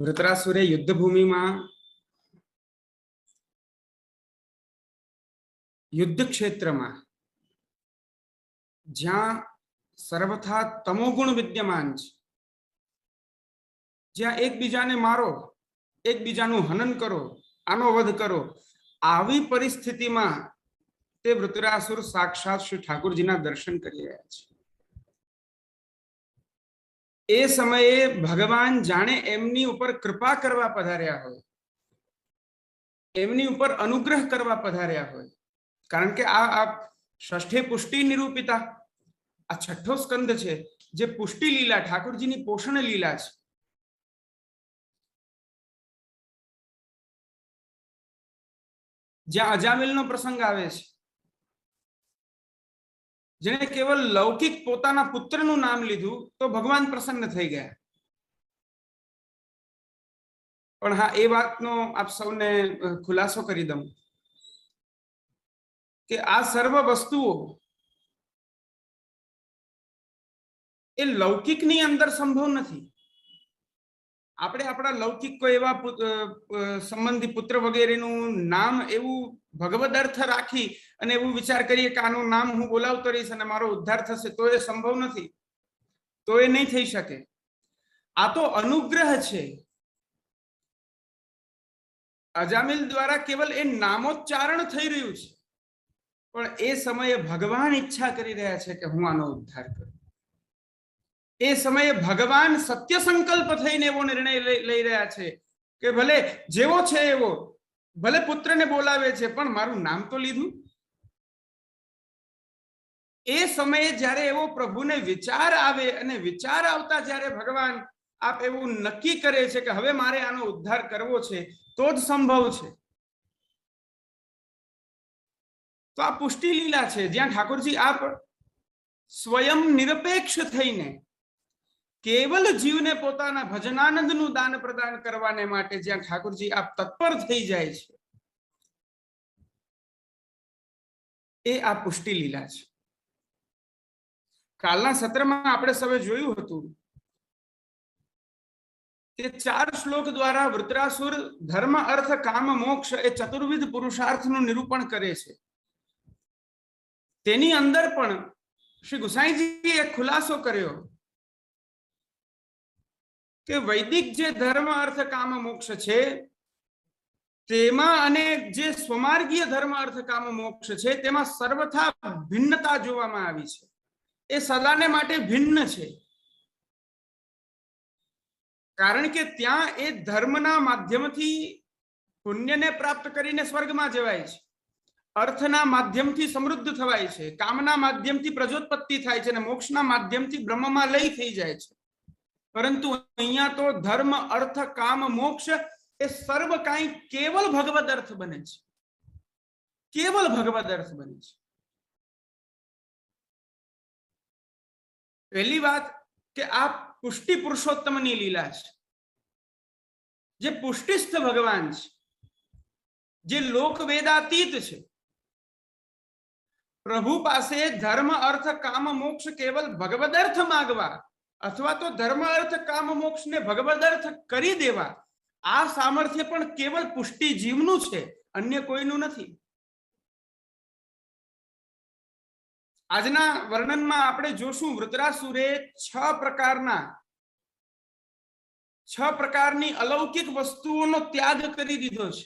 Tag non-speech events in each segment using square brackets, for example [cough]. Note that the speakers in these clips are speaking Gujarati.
વૃત્રાસુરે યુદ્ધ ભૂમિમાં યુદ્ધ ક્ષેત્રમાં જ્યાં સર્વથા તમોગુણ વિદ્યમાન છે, જ્યાં એકબીજાને મારો, એકબીજાનું હનન કરો, આનો વધ કરો, આવી પરિસ્થિતિમાં તે વૃત્રાસુર સાક્ષાત શ્રી ઠાકુરજીના દર્શન કરી રહ્યા છે. એ સમયે ભગવાન જાણે એમની ઉપર કૃપા કરવા પધાર્યા હોય. એમની ઉપર અનુગ્રહ કરવા પધાર્યા હોય. કારણ કે આ આ ષષ્ઠે પુષ્ટિ નિરૂપિતા, આ છઠ્ઠો સ્કંદ છે, જે પુષ્ટિ લીલા, ઠાકોરજીની પોષણ લીલા છે. જ્યાં અજામિલનો પ્રસંગ આવે છે. જેણે કેવલ લૌકિક પોતાના પુત્રનું નામ લીધું, તો ભગવાન પ્રસન્ન થઈ ગયા. પણ હા, એ વાતનો આપ સૌને ખુલાસો કરી દઉં. કે આ સર્વ વસ્તુઓ એ લૌકિકની અંદર સંભવ નથી. આપણે આપણા લૌકિક કોઈ એવા સંબંધી પુત્ર વગેરેનું નામ એવું ભગવદ અર્થ રાખી અને એવું વિચાર કરીએ કે આનું નામ હું બોલાવતો રહીશ અને મારો ઉદ્ધાર થશે, તો એ સંભવ નથી. તો એ નહીં થઈ શકે. આ તો અનુગ્રહ છે. અજામિલ દ્વારા કેવલ એ નામોચ્ચારણ થઈ રહ્યું છે. પણ એ સમયે ભગવાન ઈચ્છા કરી રહ્યા છે કે હું આનો ઉદ્ધાર કરું. એ સમયે ભગવાન સત્ય સંકલ્પ થઈને એવો નિર્ણય લઈ રહ્યા છે કે ભલે જેવો છે એવો, ભલે પુત્રને બોલાવે છે, પણ મારું નામ તો લીધું. એ સમયે જ્યારે એવો પ્રભુને વિચાર આવે અને વિચાર આવતા જ્યારે ભગવાન આપ એવું નક્કી કરે છે કે હવે મારે આનો ઉદ્ધાર કરવો છે, તો જ સંભવ છે. તો આ પુષ્ટિ લીલા છે. જ્યાં ઠાકોરજી આપ સ્વયં નિરપેક્ષ થઈને કેવલ જીવને પોતાના ભજનાનંદનું દાન પ્રદાન કરવાને માટે જ્યાં ઠાકોરજી આપ તત્પર થઈ જાય છે, એ આ પુષ્ટિ લીલા છે. કાલના સત્રમાં આપણે સૌએ જોયું હતું કે ચાર શ્લોક દ્વારા વૃત્રાસુર ધર્મ, અર્થ, કામ, મોક્ષ એ ચતુર્વિધ પુરુષાર્થનું નિરૂપણ કરે છે. તેની અંદર પણ શ્રી ગુસાઈજીએ ખુલાસો કર્યો. કે વૈદિક જે ધર્મ અર્થ કામ મોક્ષ છે, તેમાં અને જે સ્વમાર્ગીય ધર્મ અર્થ કામ મોક્ષ છે, તેમાં સર્વથા ભિન્નતા જોવામાં આવી છે. એ સદાને માટે ભિન્ન છે. કારણ કે ત્યાં એ ધર્મના માધ્યમથી પુણ્યને પ્રાપ્ત કરીને સ્વર્ગમાં જવાય છે. અર્થના માધ્યમથી સમૃદ્ધ થવાય છે. કામના માધ્યમથી પ્રજોત્પત્તિ થાય છે અને મોક્ષના માધ્યમથી બ્રહ્મમાં લય થઈ જાય છે. પરંતુ અહીંયા તો ધર્મ અર્થ કામ મોક્ષ એ સર્વ કાંઈ કેવલ ભગવદ અર્થ બને છે કેવલ ભગવદ અર્થ બને છે પહેલી વાત કે આ પુષ્ટિ પુરુષોત્તમની લીલા છે જે પુષ્ટિસ્થ ભગવાન છે જે લોક વેદાતીત છે પ્રભુ પાસે ધર્મ અર્થ કામ મોક્ષ કેવલ ભગવદ અર્થ માગવા અથવા તો ધર્મ અર્થ કામ મોક્ષ ને ભગવદ અર્થ કરી દેવા. આ સામર્થ્ય પણ કેવલ પુષ્ટિ જીવનું છે, અન્ય કોઈનું નથી. આજના વર્ણનમાં આપણે જોશું વૃદ્રાસુરે છ પ્રકારના, છ પ્રકારની અલૌકિક વસ્તુઓનો ત્યાગ કરી દીધો છે.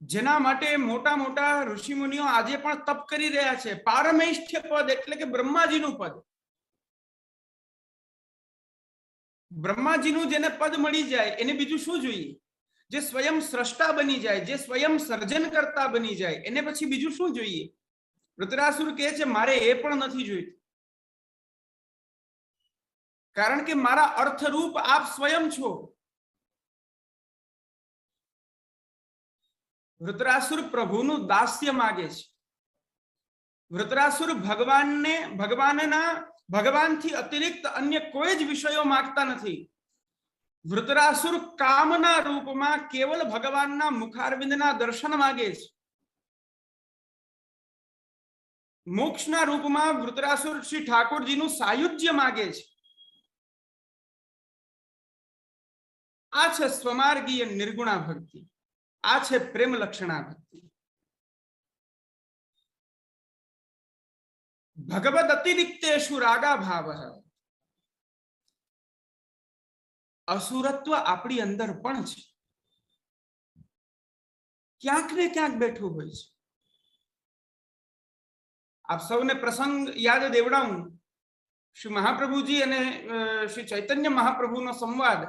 જેના માટે મોટા મોટા ઋષિમુનિઓ આજે પણ તપ કરી રહ્યા છે. પારમૈષ્ઠ્ય પદ એટલે કે બ્રહ્માજીનું પદ. બ્રહ્માજીનું જેને પદ મળી જાય, એને બીજું શું જોઈએ? જે સ્વયં સ્રષ્ટા બની જાય, જે સ્વયં સર્જન કરતા બની જાય, એને પછી બીજું શું જોઈએ? વૃતરાસુર કહે છે, મારે એ પણ નથી જોઈતું. કારણ કે મારા અર્થરૂપ આપ સ્વયં છો. વૃતરાસુર પ્રભુનું દાસ્ય માગે છે. વૃતરાસુર ભગવાનને, ભગવાનના ભગવાનથી અતિરિક્ત અન્ય કોઈ જ વિષયો માંગતા નથી. વૃતરાસુર કામના રૂપમાં કેવલ ભગવાનના મુખારવિંદના દર્શન માગે છે. મોક્ષના રૂપમાં વૃતરાસુર શ્રી ઠાકોરજીનું સાયુજ્ય માગે છે. આ છે સ્વમાર્ગીય નિર્ગુણા ભક્તિ આ છે પ્રેમ લક્ષણા ભક્તિ ભગવદ અતિરિક્તેશુ રાગા ભાવ અસુરત્વ આપણી અંદર પણ છે ક્યાંક ને ક્યાંક બેઠું હોય છે આપ સૌને પ્રસંગ યાદ દેવડાવું શ્રી મહાપ્રભુજી અને શ્રી ચૈતન્ય મહાપ્રભુનો સંવાદ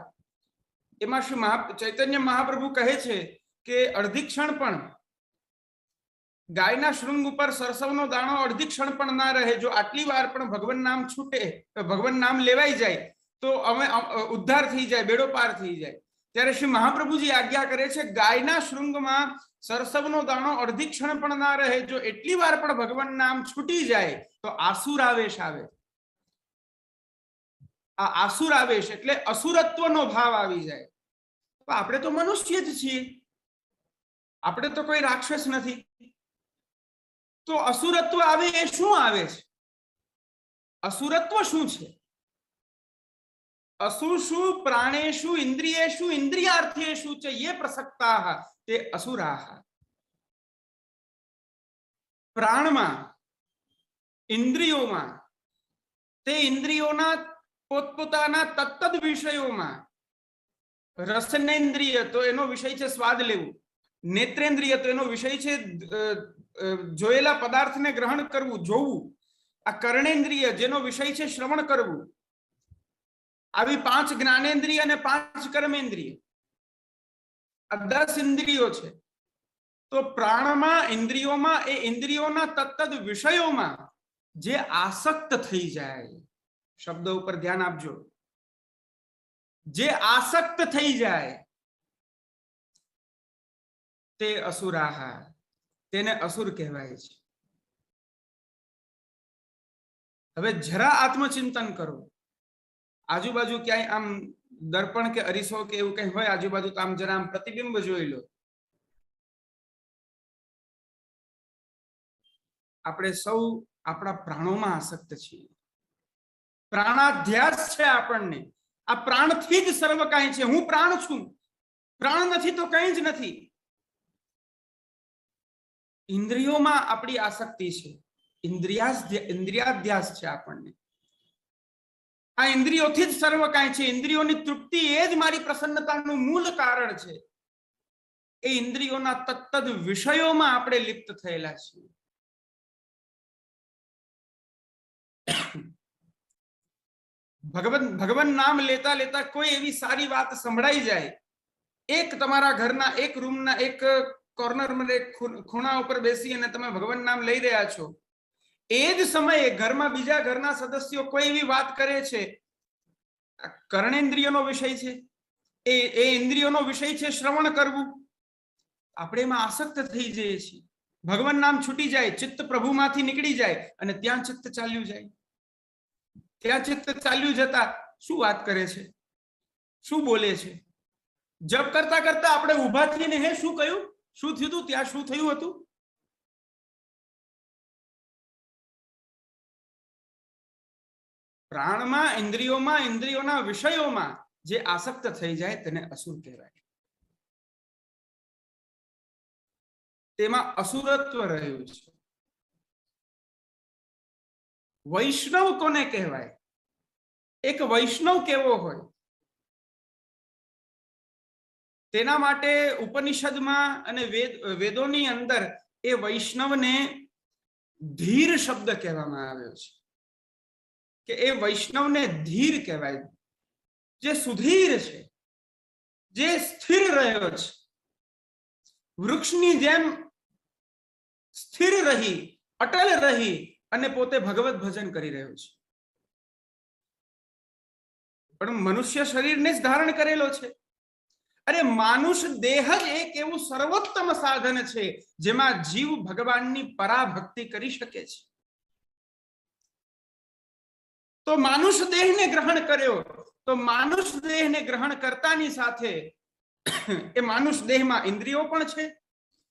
એમાં શ્રી મહા ચૈતન્ય મહાપ્રભુ કહે છે કે અડધી ક્ષણ પણ ગાયના શૃંગ ઉપર સરસવનો દાણો અડધી ક્ષણ પણ ના રહે, જો આટલી વાર પણ ભગવાન નામ છૂટે ભગવાન નામ લેવાઈ જાય, તો અમે ઉદ્ધાર થઈ જાય, બેડો પાર થઈ જાય. ત્યારે શ્રી મહાપ્રભુજી આજ્ઞા કરે છે, ગાયના શૃંગમાં સરસવનો દાણો અડધી ક્ષણ પણ ના રહે, જો એટલી વાર પણ ભગવાન નામ છૂટી જાય, તો આસુર આવેશ આવે. આ આસુર આવેશ એટલે અસુરત્વનો ભાવ આવી જાય. આપણે તો મનુષ્ય જ છીએ. આપણે તો કોઈ રાક્ષસ નથી. તો અસુરત્વ આવે એ શું આવે છે? અસુરત્વ શું છે? અસુષુ પ્રાણેશુ ઇન્દ્રિયેશુ ઇન્દ્રિયાર્થેશુ છે યે પ્રસક્તાઃ તે અસુરાહ. પ્રાણમાં, ઇન્દ્રિયોમાં, તે ઇન્દ્રિયોના પોતપોતાના તત્તદ વિષયોમાં, રસનેન્દ્રિય તો એનો વિષય છે સ્વાદ લેવું, નેત્રેન્દ્રિય તો એનો વિષય છે જોયેલા પદાર્થને ગ્રહણ કરવું, જોવું, આ કર્ણેન્દ્રિય જેનો વિષય છે શ્રવણ કરવું. આવી પાંચ જ્ઞાનેન્દ્રિય અને પાંચ કર્મેન્દ્રિય. આ દસ ઇન્દ્રિયો છે. તો પ્રાણમાં, ઇન્દ્રિયોમાં, એ ઇન્દ્રિયોના તત્તદ વિષયોમાં જે આસક્ત થઈ જાય. શબ્દ ઉપર ધ્યાન આપજો. જે આસક્ત થઈ જાય તે અસુરાહા તેને અસુર કહેવાય છે. હવે જરા આત્મચિંતન કરો. આજુબાજુ ક્યાંય આમ દર્પણ કે અરીસો કે એવું કઈ હોય, આજુબાજુ તો આમ જરા આમ પ્રતિબિંબ જોઈ લો. આપણે સૌ આપણા પ્રાણોમાં આસક્ત છીએ. પ્રાણાધ્યાસ છે આપણને. આ પ્રાણથી જ સર્વ કાંઈ છે. હું પ્રાણ છું. પ્રાણ નથી તો કંઈ જ નથી. ઇન્દ્રિયોમાં આપણી આસક્તિ છે. ઇન્દ્રિયાસ ઇન્દ્રિયાધ્યાસ છે આપણને. આ ઇન્દ્રિયોથી જ સર્વ કાંઈ છે. ઇન્દ્રિયોની તૃપ્તિ એ જ મારી પ્રસન્નતાનું મૂળ કારણ છે. એ ઇન્દ્રિયોના તત્તદ વિષયોમાં આપણે લિપ્ત થયેલા છીએ. ભગવાન ભગવાન નામ લેતા લેતા કોઈ એવી સારી વાત સંભળાઈ જાય. એક તમારા ઘરના, એક રૂમના, એક કોર્નરમાં મને ખૂણા ઉપર બેસી અને તમે ભગવાન નામ લઈ રહ્યા છો. એ જ સમયે ઘરમાં બીજા ઘરના સદસ્યો કોઈ એવી વાત કરે છે? કર્ણેન્દ્રિયોનો વિષય છે. એ એ ઇન્દ્રિયોનો વિષય છે શ્રવણ કરવું. આપણે એમાં આસક્ત થઈ જઈએ છીએ. ભગવાન નામ છૂટી જાય, ચિત્ત પ્રભુમાંથી નીકળી જાય અને ત્યાં ચિત્ત ચાલ્યું જાય. ત્યાં ચિત્ત ચાલ્યું જતા શું વાત કરે છે? શું બોલે છે? જપ કરતા કરતા આપણે ઊભા થઈને હે, શું કહ્યું? શું થયું હતું? ત્યાં શું થયું હતું? પ્રાણમાં, ઇન્દ્રિયોમાં, ઇન્દ્રિયોના વિષયોમાં જે આસક્ત થઈ જાય તેને અસુર કહેવાય. તેમાં અસુરત્વ રહ્યું છે. વૈષ્ણવ કોને કહેવાય? એક વૈષ્ણવ કેવો હોય? તેના માટે ઉપનિષદમાં અને વેદ, વેદોની અંદર એ વૈષ્ણવને ધીર શબ્દ કહેવામાં આવ્યો છે. કે એ વૈષ્ણવને ધીર કહેવાય. જે સુધીર છે, જે સ્થિર રહ્યો છે. વૃક્ષની જેમ સ્થિર રહી, અટલ રહી અને પોતે ભગવત ભજન કરી રહ્યો છે. પણ મનુષ્ય શરીરને જ ધારણ કરેલો છે. અરે માનુષ દેહ જ એક એવું સર્વોત્તમ સાધન છે જેમાં જીવ ભગવાનની પરાભક્તિ કરી શકે છે. તો માનુષ દેહને ગ્રહણ કર્યો. તો માનુષ દેહને ગ્રહણ કરતાની સાથે એ માનુષ દેહમાં ઇન્દ્રિયો પણ છે,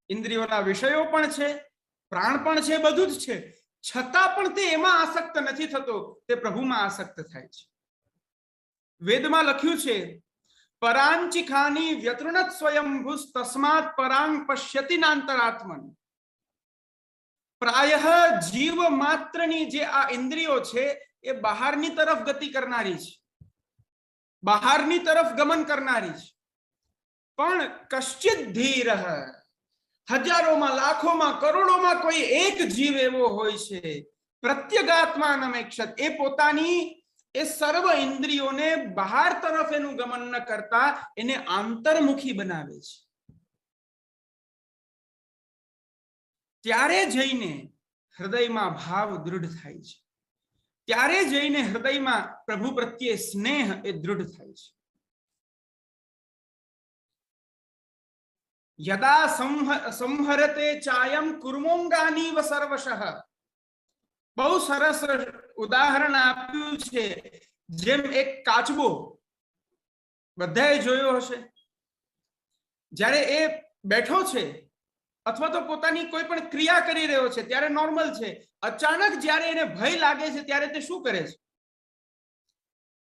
ઇન્દ્રિયોના વિષયો પણ છે, પ્રાણ પણ છે, બધું જ છે. છતાં પણ તે એમાં આસક્ત નથી થતો, તે પ્રભુમાં આસક્ત થાય છે. વેદમાં લખ્યું છે પરાંચિખાની વ્યતૃણત સ્વયંભૂ તસ્માત પરાંગ પશ્યતિ નાંતરાત્મન. પ્રાય જીવ માત્રની જે આ ઇન્દ્રિયો છે, એ બહારની તરફ ગતિ કરનારી છે. બહારની તરફ ગમન કરનારી છે. પણ કશ્ચિત ધીર, હજારોમાં, લાખોમાં, કરોડોમાં કોઈ એક જીવ એવો હોય છે પ્રત્યગાત્મા નમેક્ષત એ પોતાની એ સર્વ ઇન્દ્રિયોને બહાર તરફ એનું ગમન ન કરતા એને આંતરમુખી બનાવે છે ત્યારે જઈને હૃદયમાં ભાવ દૃઢ થાય છે ત્યારે જઈને હૃદયમાં પ્રભુ પ્રત્યે સ્નેહ એ દૃઢ થાય છે યદા સંહરતે ચાયમ કુર્મોંગાનીવ સર્વશઃ બહુ સરસ ઉદાહરણ આપ્યું છે. જેમ એક કાચબો બધાએ જોયો હશે. જ્યારે એ બેઠો છે અથવા તો પોતાની કોઈ પણ ક્રિયા કરી રહ્યો છે, ત્યારે નોર્મલ છે. અચાનક જ્યારે એને ભય લાગે છે, ત્યારે તે શું કરે છે?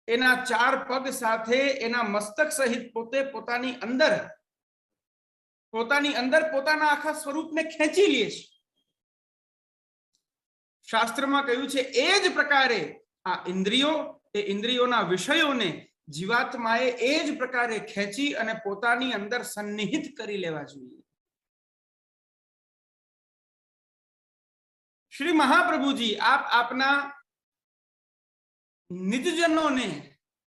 એના ચાર પગ સાથે એના મસ્તક સહિત પોતે પોતાની અંદર પોતાની અંદર પોતાના આખા સ્વરૂપને ખેંચી લે છે. શાસ્ત્રમાં કહ્યું છે, એ જ પ્રકારે આ ઇન્દ્રિયો, એ ઇન્દ્રિયોના વિષયોને જીવાત્માએ એ જ પ્રકારે ખેંચી અને પોતાની અંદર સન્નિહિત કરી લેવા જોઈએ. શ્રી મહાપ્રભુજી, આપ આપના નિજજનોને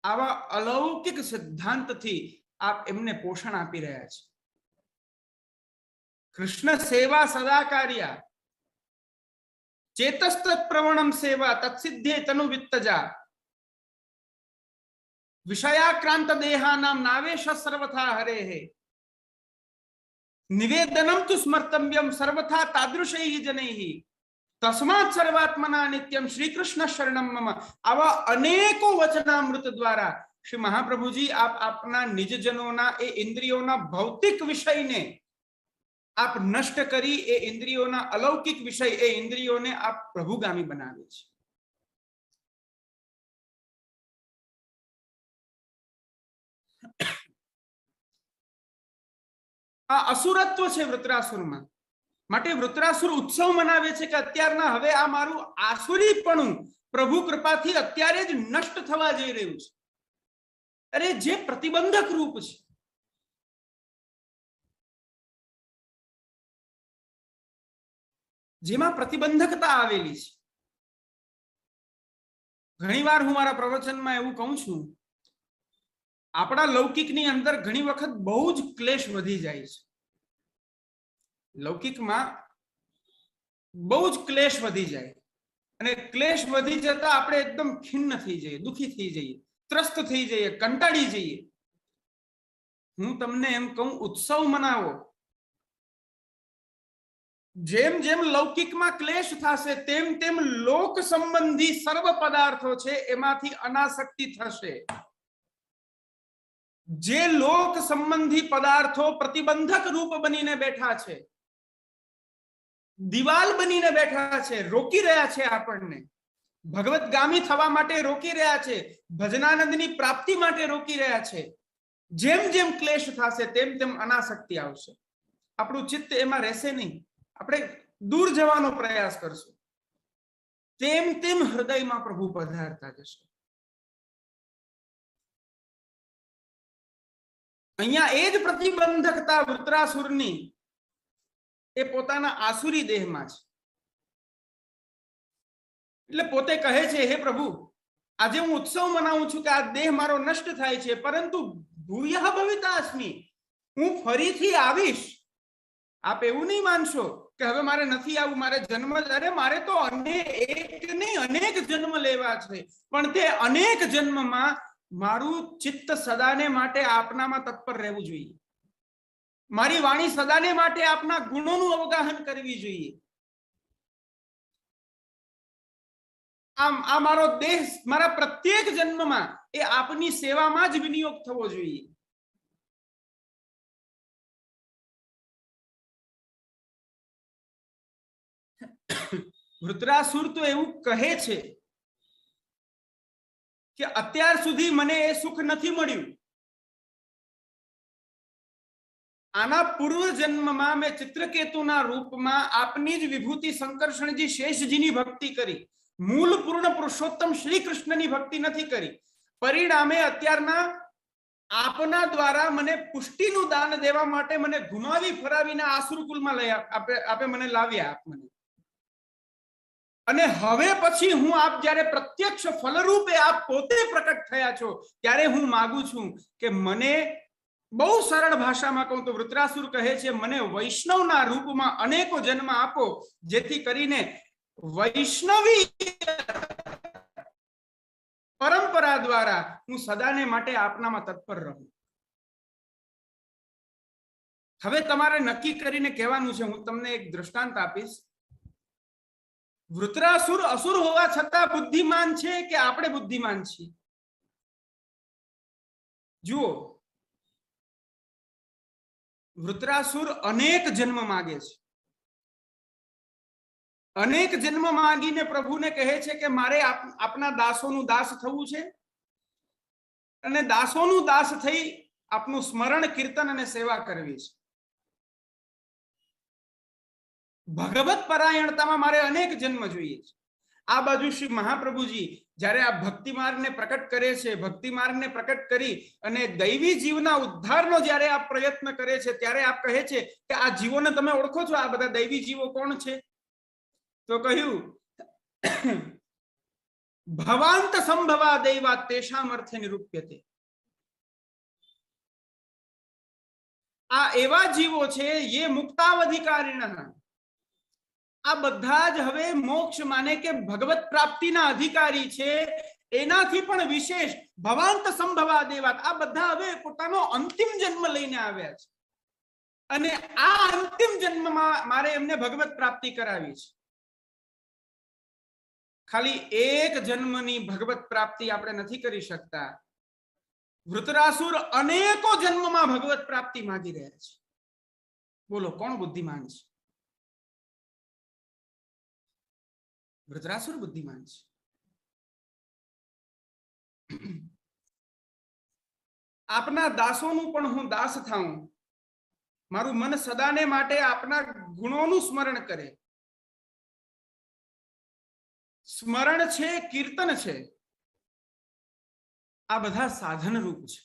આવા અલૌકિક સિદ્ધાંતથી આપ એમને પોષણ આપી રહ્યા છે. કૃષ્ણ સેવા સદા કાર્ય ચેતસ્ત પ્રવણમ સેવા તત્સિદ્ધે તનુ વિત્તજા વિષયાક્રાંત દેહાનામ નાવેશ સર્વથા હરે નિવેદનમ તુ સ્મર્તવ્યમ સર્વથા તાદૃશૈ જનૈ તસ્માત સર્વાત્મના નિત્યમ શ્રી કૃષ્ણ શરણમ મમ આવા અનેકો વચનામૃત દ્વારા શ્રી મહાપ્રભુજી આપ આપના નિજજનોના એ ઇન્દ્રિયોના ભૌતિક વિષયને આપ નષ્ટ કરી એ ઇન્દ્રિયોના અલૌકિક વિષય, એ ઇન્દ્રિયોને આપ પ્રભુગામી બનાવે છે. આ અસુરત્વ છે વૃત્રાસુરમાં. માટે વૃત્રાસુર ઉત્સવ મનાવે છે કે અત્યારના હવે આ મારું આસુરીપણું પ્રભુ કૃપાથી અત્યારે જ નષ્ટ થવા જઈ રહ્યું છે. અરે જે પ્રતિબંધક રૂપ છે જેમાં પ્રતિબંધકતા આવેલી છે. ઘણીવાર હું મારા પ્રવચનમાં એવું કહું છું, આપણા લૌકિકની અંદર ઘણી વખત બહુ જ ક્લેશ વધી જાય છે. લૌકિકમાં બહુ જ ક્લેશ વધી જાય. અને ક્લેશ વધી જતા આપણે એકદમ ખિન્ન થઈ જઈએ, દુખી થઈ જઈએ, ત્રસ્ત થઈ જઈએ, કંટાળી જઈએ. હું તમને એમ કહું, ઉત્સવ મનાવો. જેમ જેમ લૌકિકમાં ક્લેશ થશે, તેમ તેમ લોક સંબંધી સર્વ પદાર્થો છે, એમાંથી અનાસક્તિ થશે. જે લોક સંબંધી પદાર્થો પ્રતિબંધક રૂપ બનીને બેઠા છે, દિવાલ બનીને બેઠા છે, રોકી રહ્યા છે આપણને. ભગવત ગામી થવા માટે રોકી રહ્યા છે, ભજનાનંદની પ્રાપ્તિ માટે રોકી રહ્યા છે. જેમ જેમ ક્લેશ થશે, તેમ તેમ અનાસક્તિ આવશે. આપણું ચિત્ત એમાં રહેશે નહીં. આપણે દૂર જવાનો પ્રયાસ કરશું. તેમ તેમ હૃદયમાં પ્રભુ પધારતા જશે. અહીંયા એ જ પ્રતિબંધકતા વૃત્રાસુરની એ પોતાના આસુરી દેહમાં છે. એટલે પોતે કહે છે, હે પ્રભુ, આજે હું ઉત્સવ મનાવું છું કે આ દેહ મારો નષ્ટ થાય છે, પરંતુ ભૂય ભવિતા અસ્મી હું ફરીથી આવીશ. આપ એવું નહીં માનશો કે હવે મારે નથી આવું, મારે જન્મ અરે મારે તો અનેક નહીં અનેક જન્મ લેવા છે. પણ તે અનેક જન્મમાં મારું ચિત્ત સદાને માટે આપનામાં તત્પર રહેવું જોઈએ. મારી વાણી સદાને માટે આપના ગુણોનું અવગાહન કરવી જોઈએ. આમ, આ મારો દેહ, મારા પ્રત્યેક જન્મમાં એ આપની સેવામાં જ વિનિયોગ થવો જોઈએ. [coughs] વૃત્રાસુર તો એવું કહે છે કે અત્યાર સુધી મને એ સુખ નથી મળ્યું. આના પૂર્વ જન્મમાં મેં ચિત્રકેતુના રૂપમાં આપની જ વિભૂતિ શંકરષણજી શેષજીની ભક્તિ કરી. મૂળ પૂર્ણ પુરુષોત્તમ શ્રી કૃષ્ણની ભક્તિ નથી કરી. પરિણામે અત્યારના આપના દ્વારા મને પુષ્ટિનું દાન દેવા માટે મને ઘુમાવી ફરાવીને આસુરકુલમાં લઈ આપ- આપે મને લાવ્યા આપ મને અને હવે પછી હું આપ જ્યારે પ્રત્યક્ષ ફલરૂપે આપ પોતે પ્રકટ થયા છો, ત્યારે હું માગું છું કે મને બહુ સરળ ભાષામાં કહું તો વૃત્રાસુર કહે છે, મને વૈષ્ણવના રૂપમાં અનેકો જન્મ આપો, જેથી કરીને વૈષ્ણવી પરંપરા દ્વારા હું સદાને માટે આપનામાં તત્પર રહું. હવે તમારે નક્કી કરીને કહેવાનું છે, હું તમને એક દૃષ્ટાંત આપીશ. વૃત્રાસુર અસુર હોવા છતાં બુદ્ધિમાન છે કે આપણે બુદ્ધિમાન છીએ? જુઓ. વૃત્રાસુર અનેક જન્મ માગે છે. અનેક જન્મ માંગીને પ્રભુને કહે છે કે મારે આપ- આપના દાસોનું દાસ થવું છે. અને દાસોનું દાસ થઈ આપનું સ્મરણ, કીર્તન અને સેવા કરવી છે. ભગવત પરાયણતામાં મારે અનેક જન્મ જોઈએ છે. આ બાજુ શ્રી મહાપ્રભુજી જ્યારે આ ભક્તિ માર્ગને પ્રકટ કરે છે ભક્તિ માર્ગને પ્રકટ કરી અને દૈવી જીવના ઉદ્ધારનો જ્યારે આ પ્રયત્ન કરે છે, ત્યારે આપ કહે છે કે આ જીવોને તમે ઓળખો છો, આ બધા દૈવી જીવો કોણ છે? તો કહ્યું, ભવાંત સંભવા દૈવા તેષામ અર્થે નિરૂપ્યતે. આ એવા જીવો છે એ મુક્તાવધિકારીણ. આ બધા જ હવે મોક્ષ માને કે ભગવત પ્રાપ્તિના અધિકારી છે. એનાથી પણ વિશેષ ભવાંત સંભવા દેવાત. આ બધા હવે પોતાનો અંતિમ જન્મ લઈને આવ્યા છે. અને આ અંતિમ જન્મમાં મારે એમને ભગવત પ્રાપ્તિ કરાવી છે. ખાલી એક જન્મની ભગવત પ્રાપ્તિ આપણે નથી કરી શકતા. વૃતરાસુર અનેકો જન્મમાં ભગવત પ્રાપ્તિ માંગી રહ્યા છે. બોલો, કોણ બુદ્ધિમાન છે? વૃતરાસુર બુદ્ધિમાન છે? આપના દાસોનું પણ હું દાસ થાઉં. મારું મન સદાને માટે આપના ગુણોનું સ્મરણ કરે. સ્મરણ છે, કીર્તન છે. આ બધા સાધન રૂપ છે.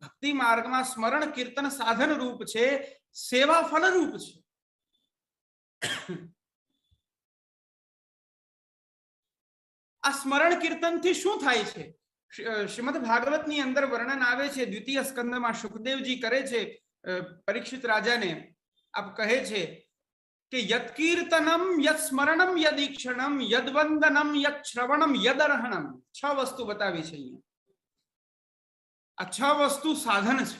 ભક્તિ માર્ગમાં સ્મરણ, કીર્તન સાધન રૂપ છે, સેવા ફલ રૂપ છે. આ સ્મરણ કીર્તનથી શું થાય છે? શ્રીમદ ભાગવતની અંદર વર્ણન આવે છે, દ્વિતીય સ્કંદમાં સુખદેવજી કરે છે પરીક્ષિત રાજાને આપ કહે છે કે યત કીર્તનમ યત સ્મરણમ યદ ઈક્ષણમ યદ વંદનમ યત શ્રવણમ યદ અર્હણમ છ વસ્તુ બતાવી છે આ છ વસ્તુ સાધન છે.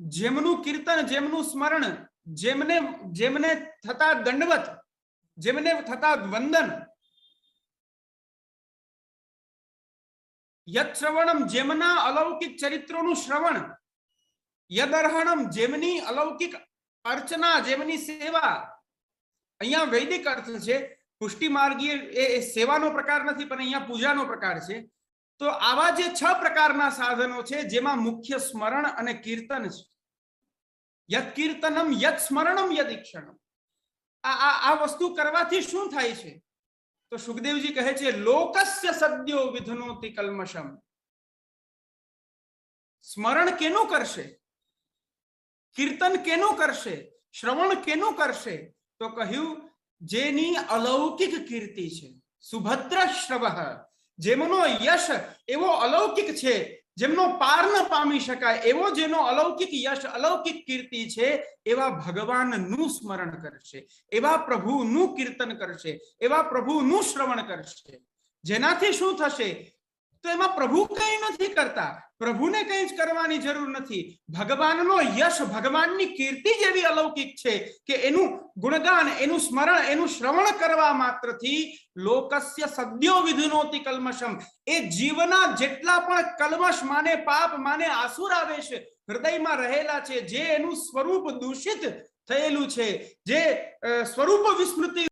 જેમનું કીર્તન, જેમનું સ્મરણ, જેમને જેમને થતા દંડવત જેમને થતા વંદન યત જેમના અલૌકિક ચરિત્રોનું શ્રવણ, યદર્હણમ જેમની અલૌકિક અર્ચના, જેમની સેવા. અહીંયા વૈદિક અર્થ છે, પુષ્ટિ માર્ગીય એ સેવાનો પ્રકાર નથી, પણ અહીંયા પૂજાનો પ્રકાર છે. તો આવા જે છ પ્રકારના સાધનો છે, જેમાં મુખ્ય સ્મરણ અને કીર્તન છે. યત કીર્તનમ યત સ્મરણમ, યદ ઈક્ષણમ. આ વસ્તુ કરવાથી શું થાય છે? તો સુખદેવજી કહે છે, લોકસ્ય સદ્યો વિધનોતિ કલ્મશમ સ્મરણ કેનું કરશે? કીર્તન કેનું કરશે? શ્રવણ કેનું કરશે? તો કહ્યું, જેની અલૌકિક કીર્તિ છે સુભદ્ર શ્રવ જેમનો યશ એવો અલૌકિક છે જેમનો પાર ન પામી શકાય, એવો જેનો અલૌકિક યશ, અલૌકિક કીર્તિ છે, એવા ભગવાનનું સ્મરણ કરશે, એવા પ્રભુનું કીર્તન કરશે, એવા પ્રભુનું શ્રવણ કરશે. જેનાથી શું થશે? તો એમાં પ્રભુ કંઈ નથી કરતા. પ્રભુને કંઈ જ કરવાની જરૂર નથી. ભગવાનનો યશ ભગવાનની કીર્તિ જેવી અલૌકિક છે કે એનું ગુણગાન, એનું સ્મરણ, એનું શ્રવણ કરવા માત્રથી લોકસ્ય સદ્યો વિધુનોતિ કલ્મશમ એ જીવના જેટલા પણ કલ્મશ માને પાપ, માને આસુર આવેશ હૃદયમાં રહેલા છે, જે એનું સ્વરૂપ દૂષિત થયેલું છે, જે સ્વરૂપ વિસ્મૃતિ